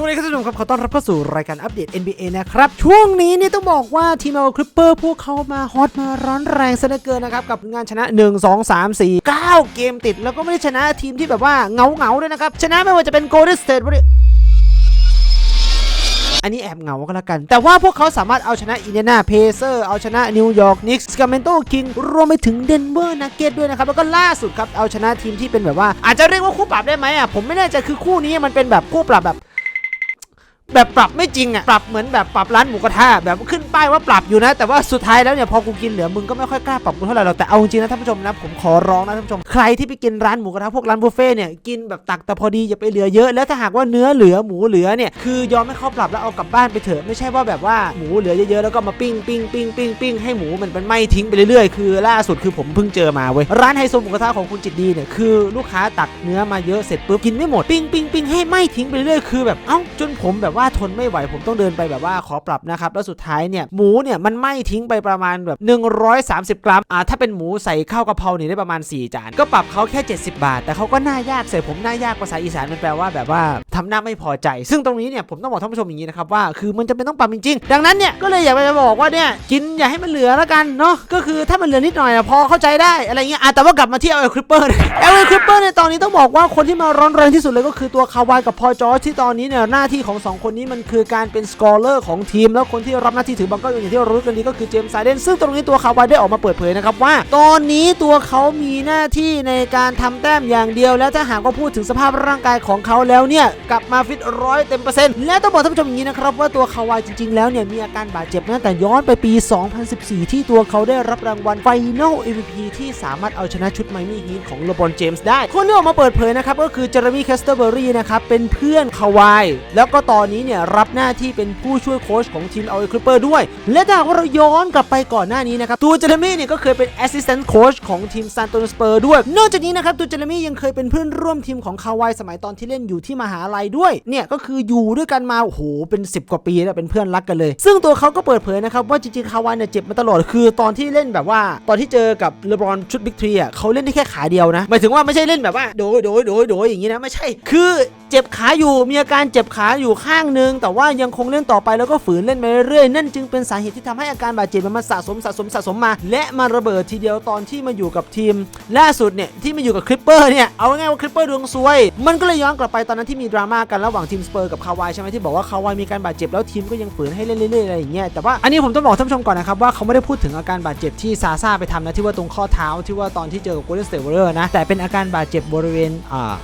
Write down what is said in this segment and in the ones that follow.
สวัสดีครับท่านผู้ชมครับขอต้อนรับเข้าสู่รายการอัปเดต NBA นะครับ ช่วงนี้เนี่ยต้องบอกว่าทีมเอาคลิปเปอร์พวกเขามาฮอตมาร้อนแรงซะเหลือเกินนะครับ กับงานชนะ 1 2 3 4 9 เกมติด แล้วก็ไม่ได้ชนะทีมที่แบบว่าเงาเงาด้วยนะครับ ชนะไม่ว่าจะเป็น Golden State Warriors อันนี้แอบเหงาก็แล้วกัน แต่ว่าพวกเขาสามารถเอาชนะอินเดียนาเพเซอร์ เอาชนะนิวยอร์กนิกส์กาเมนโตคิงรวมไปถึงเดนเวอร์นักเก็ตด้วยนะครับ แล้วก็ล่าสุดครับ เอาชนะทีมที่เป็นแบบว่า อาจจะเรียกว่าคู่ปรับได้ไหมอะผมไม่แน่ใจคือคู่นี้มันเป็นแบบคู่ปรับแบบ แบบปรับไม่จริงอะปรับเหมือนแบบปรับร้านหมูกระทะแบบขึ้นป้ายว่าปรับอยู่นะ แต่ว่าสุดท้ายแล้วเนี่ยพอกูกินเหลือมึงก็ไม่ค่อยกล้าปรับกูเท่าไหร่หรอกแต่เอาจริงนะท่านผู้ชมนะผมขอร้องนะท่านผู้ชมใครที่ไปกินร้านหมูกระทะพวกร้านบุฟเฟ่เนี่ยกินแบบตักแต่พอดีอย่าไปเหลือเยอะแล้วถ้าหากว่าเนื้อเหลือหมูเหลือเนี่ยคือยอมให้เขาปรับแล้วเอากลับบ้านไปเถอะไม่ใช่ว่าแบบว่าหมูเหลือเยอะๆแล้วก็มาปิ้งปิ้งปิ้งปิ้งปิ้งให้หมูมันเป็นไหม้ทิ้งไปเรื่อยๆ คือล่าสุดคือผมเพิ่งเจอมาเว้ยร้านไฮโซหมูกระทะของคุณจิตดีเนี่ยคือลูกค้าตักเนื้อมาเยอะเสร็จปุ๊บกินไม่หมดปิ้งปิ้งปิ้งให้ไหม้ทิ้งไปเรื่อยๆคือแบบเอ้าจนผมแบบว่าทนไม่ไหวผมต้องเดินไปแบบว่าขอปรับนะครับ แล้วสุดท้ายเนี่ยหมูเนี่ยมันไหม้ทิ้งไปประมาณแบบ 130 กรัมอ่าถ้าเป็นหมูใส่ข้าวกะเพราเนี่ยได้ประมาณ 4 จาน ก็ปรับเขาแค่ 70 บาท แต่เขาก็หน้ายากใส่ผมหน้ายากภาษาอีสานมันแปลว่าแบบว่า ทำหน้าไม่พอใจ ซึ่งตรงนี้เนี่ยผมต้องบอกท่านผู้ชมอย่างนี้นะครับว่าคือมันจะเป็นต้องปรับจริงๆ ดังนั้นเนี่ยก็เลยอยากจะบอกว่าเนี่ยกินอย่าให้มันเหลือแล้วกันเนาะก็คือถ้ามันเหลือนิดหน่อยพอเข้าใจได้อะไรเงี้ยแต่ว่ากลับมาที่เอลคริปเปอร์เอลคริปเปอร์ในตอนนี้ต้องบอกว่าคนที่มาร้อนแรงที่สุดเลยก็คือตัวคาวายกับพอจอร์ที่ตอนนี้เนี่ยหน้าที่ของสองคนนี้มันคือการเป็นสกอร์เลอร์ของทีม แล้วคนที่รับหน้าที่ถือบังเกอร์อย่างที่เรารู้กันดีก็คือเจมส์ไซเดนซึ่งตรงนี้ตัวคาวายได้ออกมาเปิดเผยนะครับว่า ตอนนี้ตัวเขามีหน้าที่ในการทำแต้มอย่างเดียว และถ้าหากว่าพูดถึงสภาพร่างกายของเขาแล้วเนี่ยกลับมาฟิตร้อยเต็มเปอร์เซ็นต์และต้องบอกท่านผู้ชมอย่างนี้นะครับว่าตัวคาวายจริง ๆ แล้วเนี่ยมีอาการบาดเจ็บตั้งแต่ย้อนไปปี 2014 ที่ตัวเขาได้รับรางวัล Final MVP ที่สามารถเอาชนะชุดไมมี่ฮีทของเลบอนเจมส์ได้ คนที่ออกมาเปิดเผยนะครับก็คือเจอร์มี่แคสเตอร์เบอรี่นะครับเป็นเพื่อนคาวายแล้วก็ตอนนี้เนี่ยรับหน้าที่เป็นผู้ช่วยโค้ชของทีมเอาคลิปเปอร์ด้วย และถ้าว่าเราย้อนกลับไปก่อนหน้านี้นะครับตัวเจอร์มี่เนี่ยก็เคยเป็นแอสซิสแตนต์โค้ชของทีมซานโตสเปอร์ด้วย นอกจากนี้นะครับตัวเจอร์มี่ยังเคยเป็นเพื่อนร่วมทีมของคาวายสมัยตอนที่เล่นอยู่ที่มหาลัยด้วย เนี่ยก็คืออยู่ด้วยกันมาโอ้โหเป็น 10 กว่าปีแล้วเป็นเพื่อนรักกันเลย ซึ่งตัวเขาก็เปิดเผยนะครับว่าจริงๆคาวายเนี่ยเจ็บมาตลอดคือตอนที่เล่นแบบว่าตอนที่เจอกับเลบรอนชุดบิ๊กทรีอะเขาเล่นได้แค่ขาเดียวนะหมายถึงว่าไม่ใช่เล่นแบบว่าโดยโดยโดยโดยอย่างนี้นะไม่ใช่ คือเจ็บขาอยู่มีอาการเจ็บขาอยู่ข้างนึง แต่ว่ายังคงเล่นต่อไปแล้วก็ฝืนเล่นไปเรื่อยๆนั่นจึงเป็นสาเหตุที่ทำให้อาการบาดเจ็บมันสะสมสะสมสะสมมา และมาระเบิดทีเดียวตอนที่มาอยู่กับทีมล่าสุดเนี่ยที่มาอยู่กับคลิปเปอร์เนี่ยเอาง่ายว่าคลิปเปอร์ดวงซวย มันก็เลยย้อนกลับไปตอนนั้นที่มีดราม่ากันระหว่างทีมสเปอร์กับคาวายใช่ไหมที่บอกว่าคาวายมีการบาดเจ็บแล้วทีมก็ยังฝืนให้เล่นเรื่อยๆอะไรอย่างเงี้ยแต่ว่าอันนี้ผมต้องบอกท่านผู้ชมก่อนนะครับว่าเขาไม่ได้พูดถึงอาการบาดเจ็บที่ซาซาไปทำนะที่ว่าตรงข้อเท้าที่ว่าตอนที่เจอกับ Golden State Warriors นะแต่เป็นอาการบาดเจ็บบริเวณ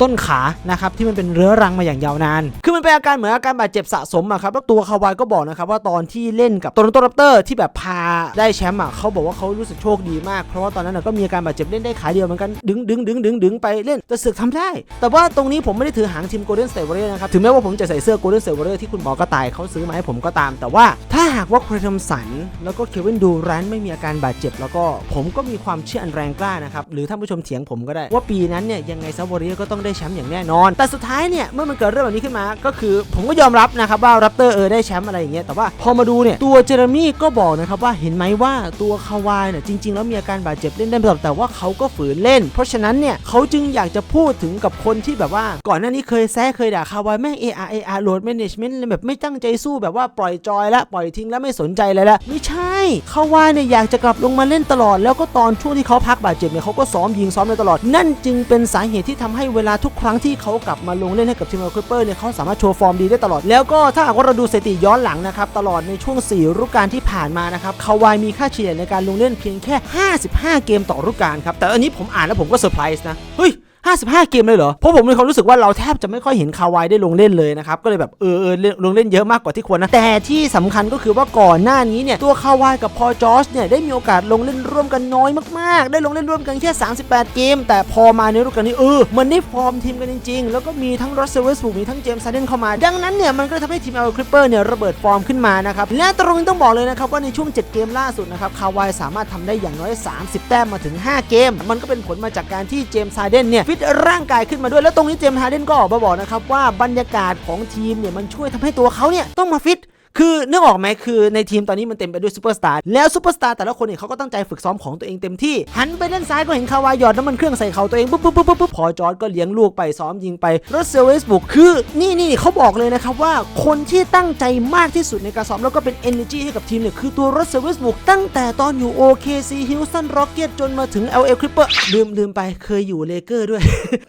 ต้นขานะครับที่มันเป็นเรื้อรังมาอย่างยาวนาน คือมันเป็นอาการเหมือนอาการบาดเจ็บสะสมอะครับแล้วตัวคาวายก็บอกนะครับว่าตอนที่เล่นกับโตลอนโตรับเตอร์ที่แบบพาได้แชมป์อะเขาบอกว่าเขารู้สึกโชคดีมาก เพราะว่าตอนนั้นก็มีอาการบาดเจ็บเล่นได้ขาเดียวเหมือนกันดึงดึงดึงดึงดึงไปเล่นแต่สึกทำได้ แต่ว่าตรงนี้ผมไม่ได้ถือหางทีม Golden State Warriors นะครับ ถึงแม้ว่าผมจะใส่เสื้อ Golden State Warriors ที่คุณหมอกระต่ายเขาซื้อมาให้ผมก็ตาม แต่ว่าถ้าหากว่าครทอมสันแล้วก็เควินดูแรนไม่มีอาการบาดเจ็บ แล้วก็ผมก็มีความเชื่ออันแรงกล้านะครับ หรือท่านผู้ชมเถียงผมก็ได้ ว่าปีนั้นเนี่ยยังไงซาวอริเอก็ต้องได้แชมป์อย่างแน่นอน แต่สุดท้ายเนี่ยเมื่อมันเกิดเรื่องแบบนี้ขึ้นมา ก็คือผมก็ยอมรับนะครับว่ารับเตอร์เออได้แชมป์อะไรอย่างเงี้ย แต่ว่าพอมาดูเนี่ยตัวเจอร์มี่ก็บอกนะครับว่าเห็นไหมว่าตัวคาวายเนี่ยจริง ๆ แล้วมีอาการบาดเจ็บเล่นได้แต่ว่าเขาก็ฝืนเล่น เพราะฉะนั้นเนี่ยเขาจึงอยากจะพูดถึงกับคนที่แบบว่าก่อนหน้านี้เคยแซะเคยยด่าคาวายแม่ง AR AR load management แบบไม่ตั้งใจสู้แบบว่าปล่อยจอยละปล่อยทิ้งแล้วไม่สนใจเลยละไม่ใช่คาวายเนี่ยอยากจะกลับลงมาเล่นตลอด แล้วก็ตอนช่วงที่เขาพักบาดเจ็บเนี่ยเขาก็ซ้อมยิงซ้อมเลยตลอด นั่นจึงเป็นสาเหตุที่ทำให้เวลาทุกครั้งที่เขากลับมาลงเล่นให้กับทีมคลิเปอร์เนี่ยเขาสามารถโชว์ฟอร์มดีได้ตลอด แล้วก็ถ้าหากว่าเราดูสถิติย้อนหลังนะครับตลอดในช่วง 4 ฤดูกาลที่ผ่านมานะครับคาวายมีค่าเฉลี่ยในการลงเล่นเพียงแค่ 55 เกมต่อฤดูกาลครับแต่อันนี้ผมอ่านแล้วผมก็เซอร์ไพรส์นะเฮ้ย 55 เกมเลยเหรอ เพราะผมมีความรู้สึกว่าเราแทบจะไม่ค่อยเห็นคาวายได้ลงเล่นเลยนะครับ ก็เลยแบบเออเออลงเล่นเยอะมากกว่าที่ควรนะ แต่ที่สำคัญก็คือว่าก่อนหน้านี้เนี่ยตัวคาวายกับพอจอร์จเนี่ยได้มีโอกาสลงเล่นร่วมกันน้อยมากๆ ได้ลงเล่นร่วมกันแค่ 38 เกม แต่พอมาในฤดูกาลนี้เออมันได้ฟอร์มทีมกันจริง ๆ แล้วก็มีทั้งรัสเซลเวสบุกมีทั้งเจมส์ซันเดนเข้ามา ดังนั้นเนี่ยมันก็ทำให้ทีมเอลคลิปเปอร์เนี่ยระเบิดฟอร์มขึ้นมานะครับและตรงนี้ต้องบอกเลยนะครับว่าในช่วง 7 เกมล่าสุดนะครับคาวายสามารถทำได้อย่างน้อย 30 แต้มมาถึง 5 เกม มันก็เป็นผลมาจากการที่เจมส์ซาเดนเนี่ยฟิตร่างกายขึ้นมาด้วย แล้วตรงนี้เจมส์ฮาร์เดนก็ออกมาบอกนะครับว่าบรรยากาศของทีมเนี่ยมันช่วยทำให้ตัวเขาเนี่ยต้องมาฟิต คือนึกออกไหมคือในทีมตอนนี้มันเต็มไปด้วยซูเปอร์สตาร์แล้วซูเปอร์สตาร์แต่ละคนเนี่ยเขาก็ตั้งใจฝึกซ้อมของตัวเองเต็มที่หันไปด้านซ้ายก็เห็นคาวายหยอดน้ำมันเครื่องใส่เขาตัวเองปุ๊บปุ๊บปุ๊บปุ๊บปุ๊บพอจอร์ดก็เลี้ยงลูกไปซ้อมยิงไปรัสเซลเวสบุกคือนี่นี่เขาบอกเลยนะครับว่าคนที่ตั้งใจมากที่สุดในการซ้อมแล้วก็เป็น energy ให้กับทีมเนี่ยคือตัวรัสเซลเวสบุกตั้งแต่ตอนอยู่ OKC Houston Rockets จนมาถึง LA Clipper ลืมลืมไปเคยอยู่เลเกอร์ด้วย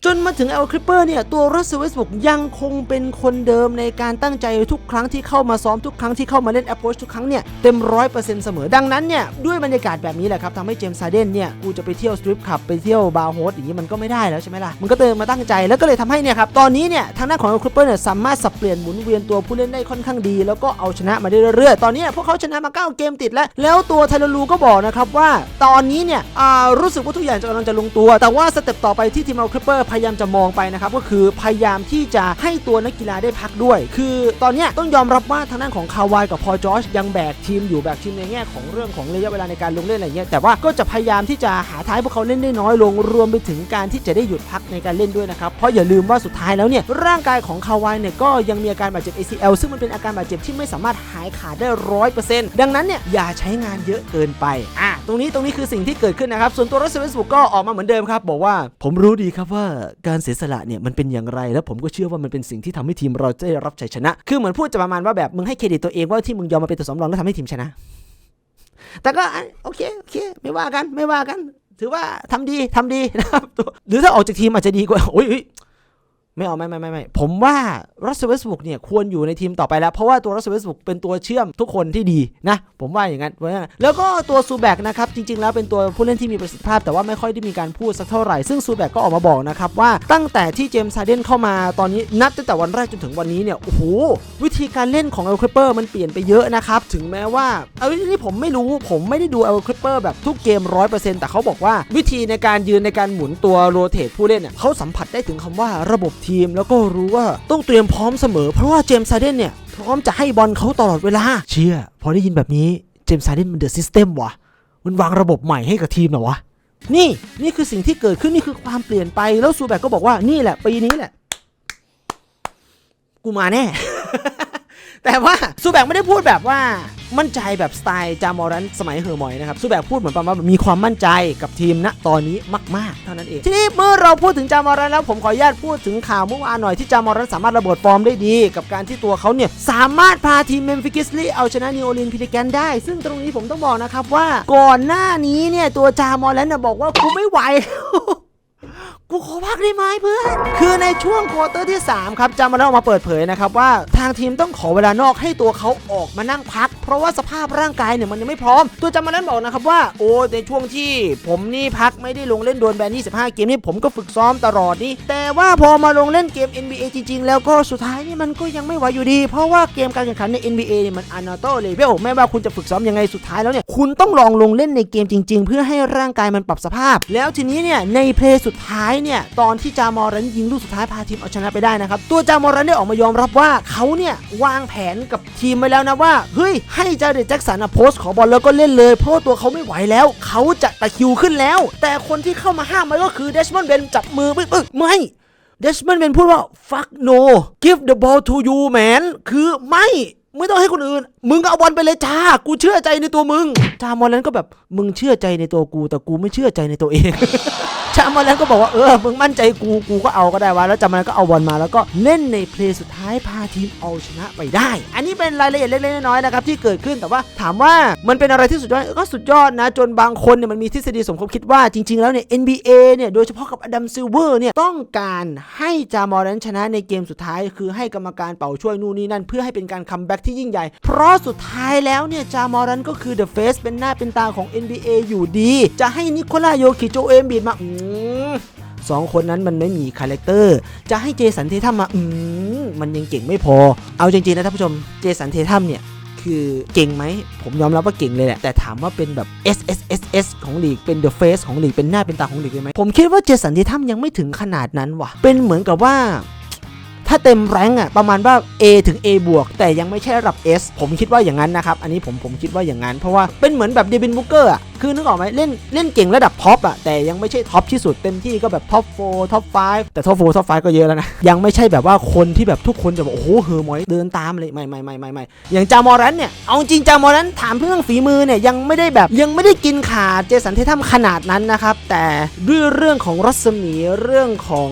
จนมาถึง LA Clipper เนี่ยตัวรัสเซลเวสบุกยังคงเป็นคนเดิมในการตั้งใจทุกครั้งที่เข้ามาซ้อมทุกครั้งที่เข้ามาเล่น approach ทุกครั้งเนี่ยเต็มร้อยเปอร์เซ็นต์เสมอดังนั้นเนี่ยด้วยบรรยากาศแบบนี้แหละครับทำให้เจมส์ซาเดนเนี่ยกูจะไปเที่ยวสตรีทคลับไปเที่ยวบาร์โฮสอย่างนี้มันก็ไม่ได้แล้วใช่ไหมล่ะมันก็เติมมาตั้งใจแล้วก็เลยทำให้เนี่ยครับตอนนี้เนี่ยทางด้านของ LA Clippers เนี่ยสามารถสับเปลี่ยนหมุนเวียนตัวผู้เล่นได้ค่อนข้างดี แล้วก็เอาชนะมาได้เรื่อยๆ ตอนนี้พวกเขาชนะมา 9 เกมติดแล้ว แล้วตัวไทเลลูก็บอกนะครับว่าตอนนี้เนี่ยรู้สึกว่าทุกอย่างจะกำลังจะลงตัว แต่ว่าสเต็ปต่อไปที่ทีมเอาคลิปเปอร์พยายามจะมองไปนะครับก็คือพยายามที่จะให้ตัวนักกีฬาได้พักด้วย คือตอนนี้ต้องยอมรับว่าทางด้านของของคาวายกับพอจอชยังแบกทีมอยู่แบกทีมในแง่ของเรื่องของระยะเวลาในการลงเล่นอะไรเงี้ยแต่ว่าก็จะพยายามที่จะหาท้ายพวกเขาเล่นได้น้อยลงรวมไปถึงการที่จะได้หยุดพักในการเล่นด้วยนะครับเพราะอย่าลืมว่าสุดท้ายแล้วเนี่ยร่างกายของคาวายเนี่ยก็ยังมีอาการบาดเจ็บ ACL ซึ่งมันเป็นอาการบาดเจ็บที่ไม่สามารถหายขาดได้ร้อยเปอร์เซ็นต์ดังนั้นเนี่ยอย่าใช้งานเยอะเกินไปอะตรงนี้ตรงนี้คือสิ่งที่เกิดขึ้นนะครับส่วนตัวรัสเซลเวสบุกก็ออกมาเหมือนเดิมครับบอกว่าผมรู้ดีครับว่าการเสียสละเนี่ยมันเป็นอย่างไร แล้วผมก็เชื่อว่ามันเป็นสิ่งที่ทำให้ทีมเราได้รับชัยชนะ คือเหมือนพูดจะประมาณว่าแบบมึงให้เครดิตตัวเองว่าที่มึงยอมมาเป็นตัวสำรองแล้วทำให้ทีมชนะ แต่ก็โอเคโอเค ไม่ว่ากันไม่ว่ากัน ถือว่าทำดีทำดีนะครับหรือถ้าออกจากทีมอาจจะดีกว่าโอ้ยเฮ้ย ไม่เอาไม่ไม่ไม่ไม่ผมว่ารัสเซลเวสบุกเนี่ยควรอยู่ในทีมต่อไปแล้ว เพราะว่าตัวรัสเซลเวสบุกเป็นตัวเชื่อมทุกคนที่ดีนะ ผมว่าอย่างนั้นว่าอย่างนั้นแล้วก็ตัวซูแบกนะครับจริง ๆ แล้วเป็นตัวผู้เล่นที่มีประสิทธิภาพ แต่ว่าไม่ค่อยได้มีการพูดสักเท่าไหร่ซึ่งซูแบกก็ออกมาบอกนะครับว่าตั้งแต่ที่เจมส์ซาเดนเข้ามาตอนนี้นับตั้งแต่วันแรกจนถึงวันนี้เนี่ยโอ้โหวิธีการเล่นของเอลคลิปเปอร์มันเปลี่ยนไปเยอะนะครับถึงแม้ว่าเอาวิธีนี้ผมไม่รู้ผมไม่ได้ดูเอลคลิปเปอร์แบบทุกเกมร้อยเปอร์เซ็นต์แต่เขาบอกว่าวิธีในการยืนในการหมุนตัวโรเตทผู้เล่นเนี่ยเขาสัมผัสได้ถึงคำว่าระบบทม แล้วก็รู้ว่าต้องเตรียมพร้อมเสมอเพราะว่าเจมส์ซาเดนเนี่ย พร้อมจะให้บอลเขาตลอดเวลา เชื่อ พอได้ยินแบบนี้เจมส์ซาเดนมันเดอะซิสเต็มวะมันวางระบบใหม่ให้กับทีมเหรอวะนี่นี่คือสิ่งที่เกิดขึ้นนี่คือความเปลี่ยนไปแล้วซูแบกก็บอกว่านี่แหละปีนี้แหละ กูมาแน่ แต่ว่าซูแบกไม่ได้พูดแบบว่ามั่นใจแบบสไตล์จามอรันสมัยเฮอร์มอยนะครับซูแบกพูดเหมือนประมาณมีความมั่นใจกับทีมณตอนนี้มาก ๆ เท่านั้นเอง ทีนี้เมื่อเราพูดถึงจามอรันแล้วผมขออนุญาตพูดถึงข่าวเมื่อวานหน่อยที่จามอรันสามารถระเบิดฟอร์มได้ดี กับการที่ตัวเขาเนี่ยสามารถพาทีมเมมฟิกิสลีเอาชนะนิวอร์ลีนพิลิแกนได้ ซึ่งตรงนี้ผมต้องบอกนะครับว่าก่อนหน้านี้เนี่ยตัวจามอรันน่ะบอกว่ากูไม่ไหว กูขอพักได้ไหมเพื่อน คือในช่วงควอเตอร์ที่ 3 ครับจามาแล้วออกมาเปิดเผยนะครับว่าทางทีมต้องขอเวลานอกให้ตัวเขาออกมานั่งพัก เพราะว่าสภาพร่างกายเนี่ยมันยังไม่พร้อม ตัวจามาแล้วบอกนะครับว่าโอ้ในช่วงที่ผมนี่พักไม่ได้ลงเล่นโดนแบน25 เกมนี่ผมก็ฝึกซ้อมตลอดนี่แต่ว่าพอมาลงเล่นเกม NBA จริงๆ แล้วก็สุดท้ายนี่มันก็ยังไม่ไหวอยู่ดี เพราะว่าเกมการแข่งขันใน NBA เนี่ยมันอนาโตเลเวลไม่ว่าคุณจะฝึกซ้อมยังไงสุดท้ายแล้วเนี่ยคุณต้องลองลงเล่นในเกมจริง ๆ เพื่อให้ร่างกายมันปรับสภาพ แล้วทีนี้เนี่ยในเพลย์สุดท้ายเนี่ยตอนที่จามอรันยิงลูกสุดท้ายพาทีมเอาชนะไปได้นะครับตัวจามอรันได้ออกมายอมรับว่าเขาเนี่ยวางแผนกับทีมไว้แล้วนะว่าเฮ้ยให้จาเดตแจ็คสันอะโพสต์ขอบอลแล้วก็เล่นเลย เพราะตัวเขาไม่ไหวแล้ว เขาจะตะคิวขึ้นแล้ว แต่คนที่เข้ามาห้ามมันก็คือเดชมอนเบนจับมือปึ๊บปึ๊บไม่เดชมอนเบนพูดว่า fuck no give the ball to you man คือไม่ไม่ต้องให้คนอื่น มึงก็เอาบอลไปเลยจ้า กูเชื่อใจในตัวมึง จามอลันก็แบบ มึงเชื่อใจในตัวกู แต่กูไม่เชื่อใจในตัวเอง จามอลันก็บอกว่าเออมึงมั่นใจกูกูก็เอาก็ได้วะแล้วจามอลันก็เอาบอลมาแล้วก็เล่นในเพลย์สุดท้ายพาทีมเอาชนะไปได้ อันนี้เป็นรายละเอียดเล็กๆน้อยๆนะครับที่เกิดขึ้นแต่ว่าถามว่ามันเป็นอะไรที่สุดยอดก็สุดยอดนะ จนบางคนเนี่ยมันมีทฤษฎีสมคบคิดว่าจริงๆแล้วเนี่ย NBA เนี่ยโดยเฉพาะกับอดัมซิลเวอร์เนี่ยต้องการให้จามอรันชนะในเกมสุดท้ายคือให้กรรมการเป่าช่วยนู่นนี่นั่นเพื่อให้เป็นการคัมแบ็กที่ยิ่งใหญ่ เพราะสุดท้ายแล้วเนี่ยจามอรันก็คือเดอะเฟสเป็นหน้าเป็นตาของ NBA อยู่ดี จะให้นิโคลาโยคิโจเอมบีดมาสองคนนั้นมันไม่มีคาแรคเตอร์ จะให้เจสันเททัมมาอืมมันยังเก่งไม่พอ เอาจริงๆนะท่านผู้ชม เจสันเททัมเนี่ย คือเก่งไหม ผมยอมรับว่าเก่งเลยแหละ แต่ถามว่าเป็นแบบ S S S S ของลีก เป็น The Face ของลีก เป็นหน้าเป็นตาของลีกเลยไหม ผมคิดว่าเจสันเททัมยังไม่ถึงขนาดนั้นว่ะ เป็นเหมือนกับว่าถ้าเต็มแรงอะประมาณว่า A ถึง A บวกแต่ยังไม่ใช่ระดับ S ผมคิดว่าอย่างนั้นนะครับ อันนี้ผมผมคิดว่าอย่างนั้น เพราะว่าเป็นเหมือนแบบเดวินบุกเกอร์อะคือนึกออกไหมเล่นเล่นเก่งระดับท็อปอะแต่ยังไม่ใช่ท็อปที่สุดเต็มที่ก็แบบท็อปโฟท็อปไฟแต่ท็อปโฟท็อปไฟก็เยอะแล้วนะ ยังไม่ใช่แบบว่าคนที่แบบทุกคนจะบอกโอ้โหเฮอร์มอยเดินตามเลยไม่ไม่ไม่ไม่ไม่อย่างจามอรันเนี่ยเอาจริงจามอรันถามเรื่องฝีมือเนี่ยยังไม่ได้แบบยังไม่ได้กินขาดเจสันเททัมขนาดนั้นนะครับแต่ด้วยเรื่องของรัศมีเรื่องของ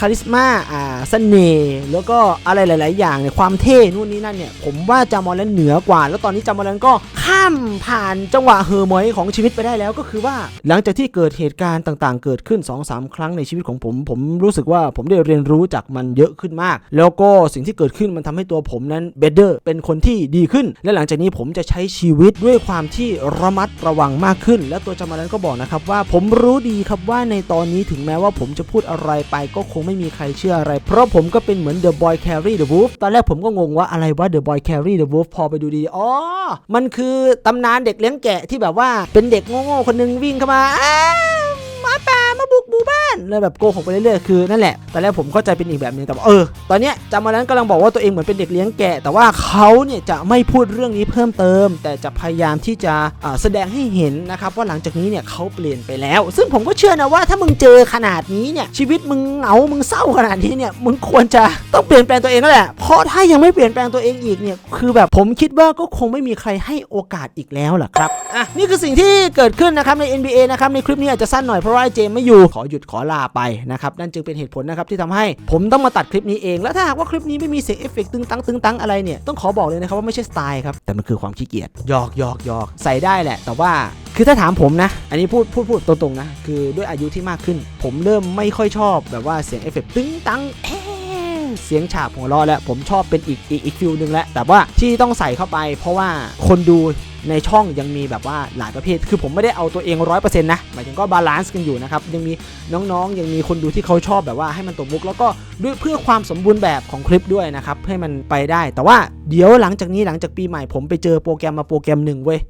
คาริสมาอ่าเสน่ห์แล้วก็อะไรหลาย ๆ อย่างเนี่ยความเท่นู่นนี่นั่นเนี่ยผมว่าจามอรันเหนือกว่า แล้วตอนนี้จามอรันก็ข้ามผ่านจังหวะเฮอร์มอยของชีวิตไปได้แล้วก็คือว่าหลังจากที่เกิดเหตุการณ์ต่างๆ เกิดขึ้น 2-3 ครั้งในชีวิตของผม ผมรู้สึกว่าผมได้เรียนรู้จากมันเยอะขึ้นมาก แล้วก็สิ่งที่เกิดขึ้นมันทำให้ตัวผมนั้น better เป็นคนที่ดีขึ้น และหลังจากนี้ผมจะใช้ชีวิตด้วยความที่ระมัดระวังมากขึ้น และตัวจามารันก็บอกนะครับว่าผมรู้ดีครับว่าในตอนนี้ถึงแม้ว่าผมจะพูดอะไรไปก็คงไม่มีใครเชื่ออะไร เพราะผมก็เป็นเหมือน The Boy Carry the Wolf ตอนแรกผมก็งงว่าอะไรว่า The Boy Carry the Wolf พอไปดูดีอ๋อมันคือตำนานเด็กเลี้ยงแกะที่แบบว่าเป็นเด็กโง่ๆคนหนึงวิ่งเข้ามาอ้าหมาป่า บูบ้านเลยแบบโกหกไปเรื่อยๆคือนั่นแหละตอนแรกผมเข้าใจเป็นอีกแบบหนึงแต่ว่าเออตอนเนี้ยจามารันกำลังบอกว่าตัวเองเหมือนเป็นเด็กเลี้ยงแกะแต่ว่าเขาเนี่ยจะไม่พูดเรื่องนี้เพิ่มเติม แต่จะพยายามที่จะแสดงให้เห็นนะครับว่าหลังจากนี้เนี่ยเขาเปลี่ยนไปแล้ว ซึ่งผมก็เชื่อนะว่าถ้ามึงเจอขนาดนี้เนี่ยชีวิตมึงเหงามึงเศร้าขนาดนี้เนี่ยมึงควรจะต้องเปลี่ยนแปลงตัวเองแล้วแหละเพราะถ้ายังไม่เปลี่ยนแปลงตัวเองอีกเนี่ยคือแบบผมคิดว่าก็คงไม่มีใครให้โอกาสอีกแล้วล่ะครับอะนี่คือสิ่งที่เกิดขึ้นนะครับใน NBA นะครับในคลิปนี้อาจจะสั้นหน่อยเพราะว่าเจมไม่อยู่ขอหยุดขอลาไปนะครับนั่นจึงเป็นเหตุผลนะครับที่ทำให้ผมต้องมาตัดคลิปนี้เอง แล้วถ้าหากว่าคลิปนี้ไม่มีเสียงเอฟเฟกต์ตึงตังตึงตังอะไรเนี่ยต้องขอบอกเลยนะครับว่าไม่ใช่สไตล์ครับแต่มันคือความขี้เกียจหยอกหยอกหยอกใส่ได้แหละ แต่ว่าคือถ้าถามผมนะ อันนี้พูดพูดพูดตรงๆนะคือด้วยอายุที่มากขึ้น ผมเริ่มไม่ค่อยชอบแบบว่าเสียงเอฟเฟกต์ตึงตังเอ๊ะเสียงฉาบหัวเราะแล้วผมชอบเป็นอีกอีกอีกฟิลหนึ่งแล้วแต่ว่าที่ต้องใส่เข้าไป เพราะว่าคนดู ในช่องยังมีแบบว่าหลายประเภท คือผมไม่ได้เอาตัวเองร้อยเปอร์เซ็นต์นะ หมายถึงก็บาลานซ์กันอยู่นะครับ ยังมีน้องๆ ยังมีคนดูที่เขาชอบแบบว่าให้มันตบมุก แล้วก็ด้วยเพื่อความสมบูรณ์แบบของคลิปด้วยนะครับ ให้มันไปได้ แต่ว่าเดี๋ยวหลังจากนี้หลังจากปีใหม่ผมไปเจอโปรแกรมมาโปรแกรมหนึ่งเว้ย